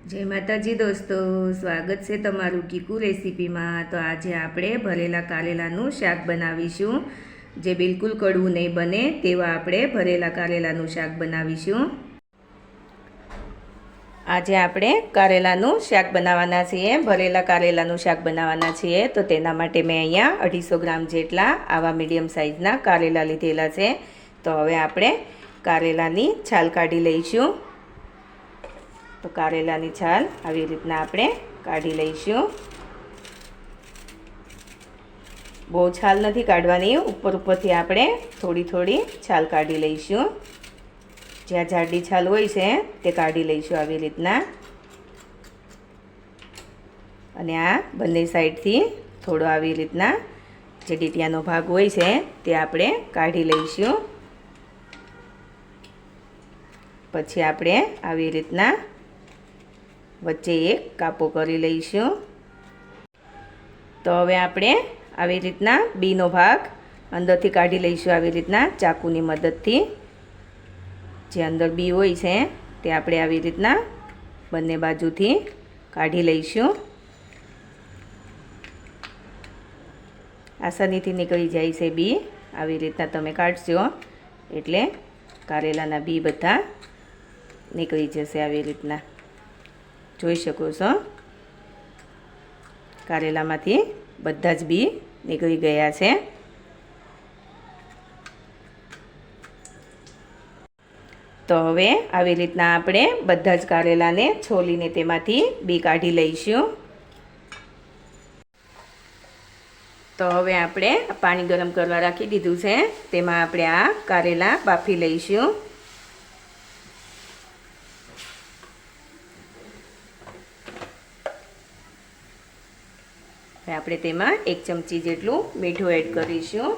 જય માતાજી દોસ્તો, સ્વાગત છે તમારું કીકુ રેસીપીમાં. તો આજે આપણે ભરેલા કારેલાનું શાક બનાવીશું. જે બિલકુલ કડવું નહીં બને તેવા આપણે ભરેલા કારેલાનું શાક બનાવીશું. આજે આપણે કારેલાનું શાક બનાવવાના છીએ. ભરેલા કારેલાનું શાક બનાવવાના છીએ. તો તેના માટે મેં અહીંયા અઢીસો ગ્રામ જેટલા આવા મીડિયમ સાઇઝના કારેલા લીધેલા છે. તો હવે આપણે કારેલાની છાલ કાઢી લઈશું. તો કારેલાની છાલ આવી રીતના આપણે કાઢી લઈશું. બહુ છાલ નથી કાઢવાની, ઉપર ઉપરથી આપણે થોડી થોડી છાલ કાઢી લઈશું. જ્યાં જાડી છાલ હોય છે, તે કાઢી લઈશું આવી રીતના. અને આ બંને સાઈડથી થોડો આવી રીતના જે ડીટિયાનો ભાગ હોય છે, તે આપણે કાઢી લઈશું. પછી આપણે આવી રીતના વચ્ચે એક કાપો કરી લઈશું. તો હવે આપણે આવી રીતના બીનો ભાગ અંદરથી કાઢી લઈશું આવી રીતના ચાકુની મદદથી. જે અંદર બી હોય છે, તે આપણે આવી રીતના બંને બાજુથી કાઢી લઈશું. આસાનીથી નીકળી જાય છે બી. આવી રીતના તમે કાઢશો એટલે કારેલાના બી બધા નીકળી જશે આવી રીતના. જોઈ શકો છો. કારેલામાંથી બધા જ બી નીકળી ગયા છે. તો હવે આવી રીતના આપણે બધા જ કારેલાને છોલીને તેમાંથી બી કાઢી લઈશું. તો હવે આપણે પાણી ગરમ કરવા રાખી દીધું છે. તેમાં આપણે આ કારેલા બાફી લઈશું. હવે આપણે તેમાં એક ચમચી જેટલું મીઠું એડ કરીશું.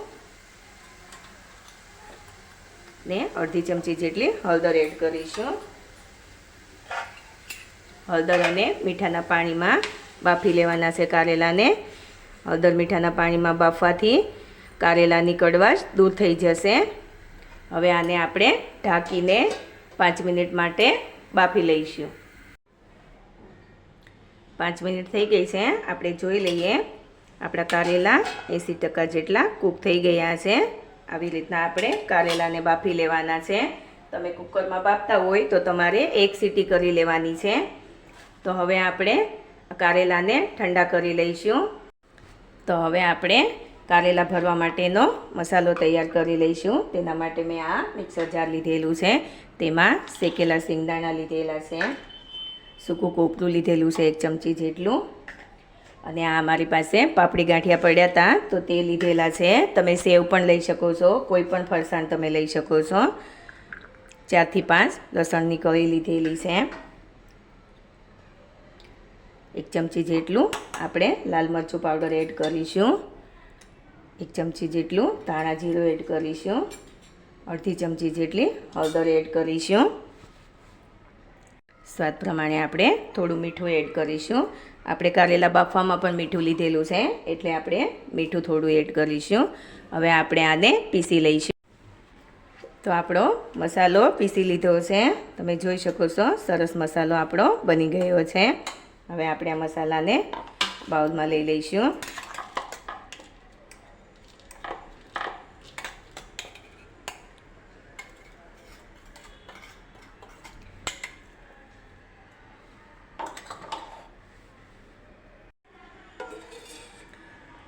ને અડધી ચમચી જેટલી હળદર એડ કરીશું. હળદર અને મીઠાના પાણીમાં બાફી લેવાના છે કારેલાને. હળદર મીઠાના પાણીમાં બાફવાથી કારેલાની કડવાશ દૂર થઈ જશે. હવે આને આપણે ઢાંકીને પાંચ મિનિટ માટે બાફી લઈશું. પાંચ મિનિટ થઈ ગઈ છે આપણે જોઈ લઈએ. આપણા કારેલા એંસી ટકા જેટલા કૂક થઈ ગયા છે. આવી રીતના આપણે કારેલાને બાફી લેવાના છે. તમે કુકરમાં બાફતા હોય તો તમારે એક સીટી કરી લેવાની છે. તો હવે આપણે કારેલાને ઠંડા કરી લઈશું. તો હવે આપણે કારેલા ભરવા માટેનો મસાલો તૈયાર કરી લઈશું. તેના માટે મેં આ મિક્સર જાર લીધેલું છે. તેમાં શેકેલા સિંગદાણા લીધેલા છે. સૂકું કોપરું લીધેલું છે એક ચમચી જેટલું. અને આ મારી પાસે પાપડી ગાંઠિયા પડ્યા હતા તો તે લીધેલા છે. તમે સેવ પણ લઈ શકો છો, કોઈ પણ ફરસાણ તમે લઈ શકો છો. ચારથી પાંચ લસણની કળી લીધેલી છે. એક ચમચી જેટલું આપણે લાલ મરચું પાવડર એડ કરીશું. એક ચમચી જેટલું ધાણા જીરું એડ કરીશું. અડધી ચમચી જેટલી હળદર એડ કરીશું. સ્વાદ પ્રમાણે આપણે થોડું મીઠું એડ કરીશું. આપણે કારેલા બાફવામાં પણ મીઠું લીધેલું છે, એટલે આપણે મીઠું થોડું એડ કરીશું. હવે આપણે આને પીસી લઈશું. તો આપણો મસાલો પીસી લીધો છે. તમે જોઈ શકો છો, સરસ મસાલો આપણો બની ગયો છે. હવે આપણે આ મસાલાને બાઉલમાં લઈ લઈશું.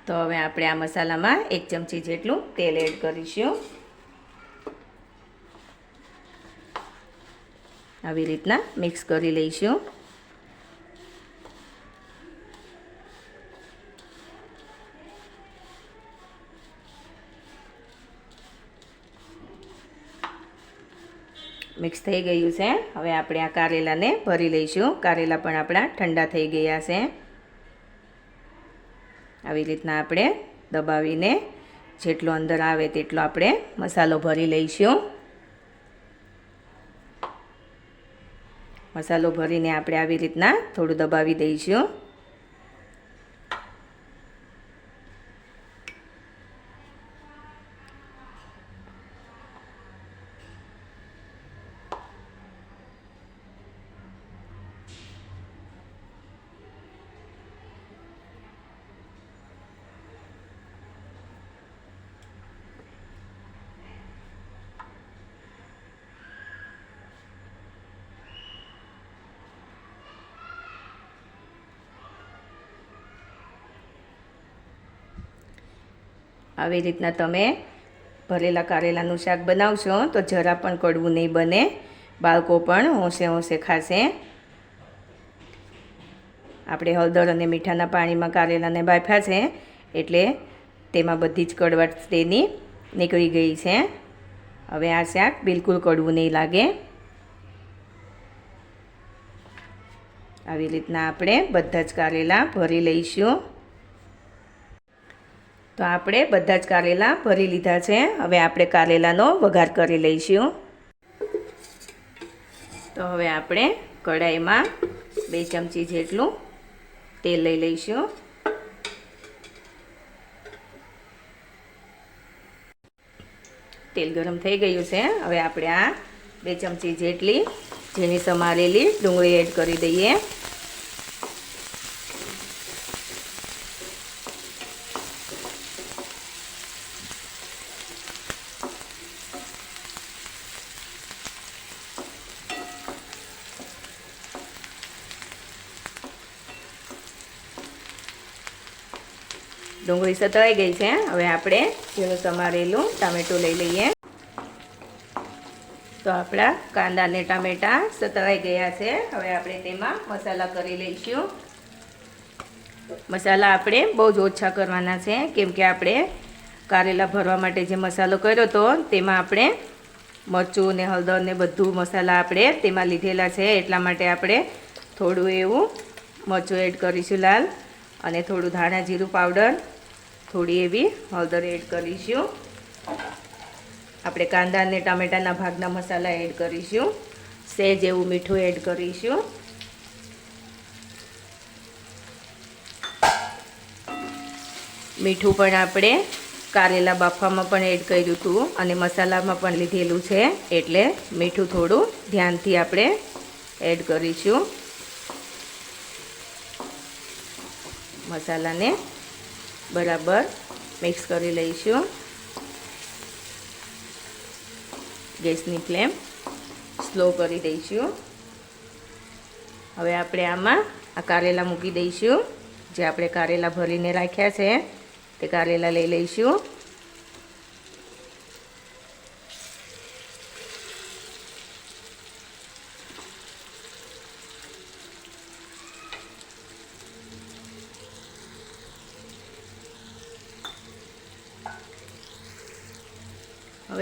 તો હવે આપણે આ મસાલામાં એક ચમચી જેટલું તેલ એડ કરીશું. આવી રીતના મિક્સ કરી લઈશું. મિક્સ થઈ ગયું છે. હવે આપણે આ કારેલાને ભરી લઈશું. કારેલા પણ આપણા ઠંડા થઈ ગયા છે. આવી રીતના આપણે દબાવીને જેટલો અંદર આવે તેટલો આપણે મસાલો ભરી લઈશું. મસાલો ભરીને આપણે આવી રીતના થોડું દબાવી દઈશું. આવી રીતના તમે ભરેલા કારેલાનું શાક બનાવશો, તો જરા પણ કડવું નહીં બને. બાળકો પણ હોંશે હોંશે ખાશે. આપણે હળદર અને મીઠાના પાણીમાં કારેલાને બાફ્યા છે, એટલે તેમાં બધી જ કડવાટ તેની નીકળી ગઈ છે. હવે આ શાક બિલકુલ કડવું નહીં લાગે. આવી રીતના આપણે બધા જ કારેલા ભરી લઈશું. તો આપણે બધા જ કારેલા ભરી લીધા છે. હવે આપણે કારેલાનો વઘાર કરી લઈશું. તો હવે આપણે કઢાઈમાં બે ચમચી જેટલું તેલ લઈ લઈશું. તેલ ગરમ થઈ ગયું છે. હવે આપણે આ બે ચમચી જેટલી ઝીણી સમારેલી ડુંગળી એડ કરી દઈએ. ડુંગળી સતળાઈ ગઈ છે હવે આપણે ઝીણું સમારેલું ટામેટું લઈ લઈએ. તો આપણા કાંદા અને ટામેટાં સતળાઈ ગયા છે. હવે આપણે તેમાં મસાલા કરી લઈશું. મસાલા આપણે બહુ જ ઓછા કરવાના છે, કેમ કે આપણે કારેલા ભરવા માટે જે મસાલો કર્યો હતો તેમાં આપણે મરચું ને હળદર ને બધું મસાલા આપણે તેમાં લીધેલા છે. એટલા માટે આપણે થોડું એવું મરચું એડ કરીશું લાલ અને થોડું ધાણા જીરું પાવડર થોડી એવી હળદર એડ કરીશું. આપણે કાંદા અને ટામેટાના ભાગના મસાલા એડ કરીશું. સેજ એવું મીઠું એડ કરીશું. મીઠું પણ આપણે કારેલા બાફવામાં પણ એડ કર્યું હતું અને મસાલામાં પણ લીધેલું છે. એટલે મીઠું થોડું ધ્યાનથી આપણે એડ કરીશું. મસાલાને બરાબર મિક્સ કરી લઈશું. ગેસની ફ્લેમ સ્લો કરી દઈશું. હવે આપણે આમાં આ કારેલા મૂકી દઈશું. જે આપણે કારેલા ભરીને રાખ્યા છે, તે કારેલા લઈ લઈશું.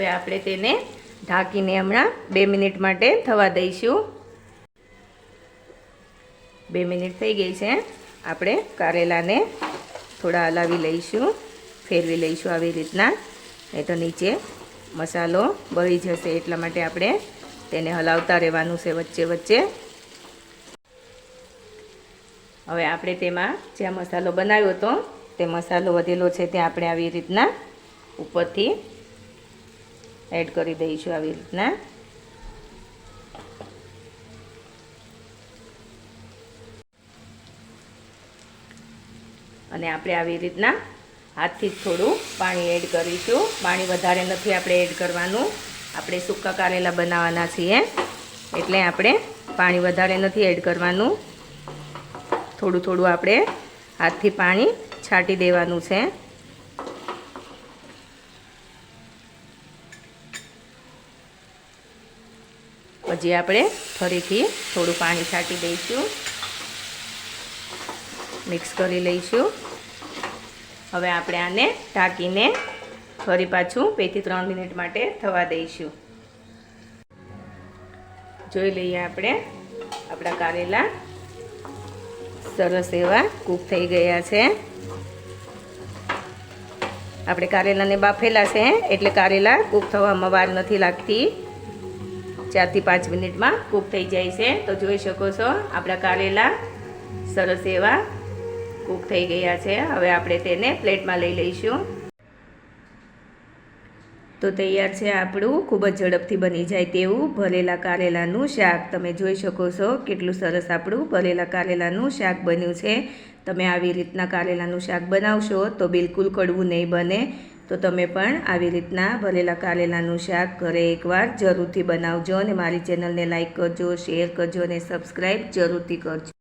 હવે આપણે તેને ઢાંકીને હમણાં બે મિનિટ માટે થવા દઈશું. બે મિનિટ થઈ ગઈ છે. આપણે કારેલાને થોડા હલાવી લઈશું, ફેરવી લઈશું આવી રીતના. નહીં તો નીચે મસાલો બળી જશે એટલા માટે આપણે તેને હલાવતા રહેવાનું છે વચ્ચે વચ્ચે. હવે આપણે તેમાં જ્યાં મસાલો બનાવ્યો હતો, તે મસાલો વધેલો છે, ત્યાં આપણે આવી રીતના ઉપરથી એડ કરી દઈશું આવી રીતના. અને આપણે આવી રીતના હાથથી જ થોડું પાણી એડ કરીશું. પાણી વધારે નથી આપણે એડ કરવાનું. આપણે સૂકા કારેલા બનાવવાના છીએ. એટલે આપણે પાણી વધારે નથી એડ કરવાનું. થોડું થોડું આપણે હાથથી પાણી છાંટી દેવાનું છે. પછી આપણે ફરીથી થોડું પાણી છાંટી દઈશું. મિક્સ કરી લઈશું. હવે આપણે આને ઢાંકીને ફરી પાછું બેથી ત્રણ મિનિટ માટે થવા દઈશું. જોઈ લઈએ આપણે. આપણા કારેલા સરસ એવા કૂક થઈ ગયા છે. આપણે કારેલાને બાફેલા છે, એટલે કારેલા કૂક થવામાં વાર નથી લાગતી. ચારથી પાંચ મિનિટમાં કૂક થઈ જાય છે. તો જોઈ શકો છો, આપણા કારેલા સરસ એવા કૂક થઈ ગયા છે. હવે આપણે તેને પ્લેટમાં લઈ લઈશું. તો તૈયાર છે આપણું, ખૂબ જ ઝડપથી બની જાય તેવું ભરેલા કારેલાનું શાક. તમે જોઈ શકો છો કેટલું સરસ આપણું ભરેલા કારેલાનું શાક બન્યું છે. તમે આવી રીતના કારેલાનું શાક બનાવશો તો બિલકુલ કડવું નહીં બને. તો તમે પણ આવી રીતના ભરેલા કારેલાનું શાક ઘરે એકવાર જરૂરથી બનાવજો અને મારી ચેનલને લાઈક કરજો, શેર કરજો અને સબસ્ક્રાઈબ જરૂરથી કરજો.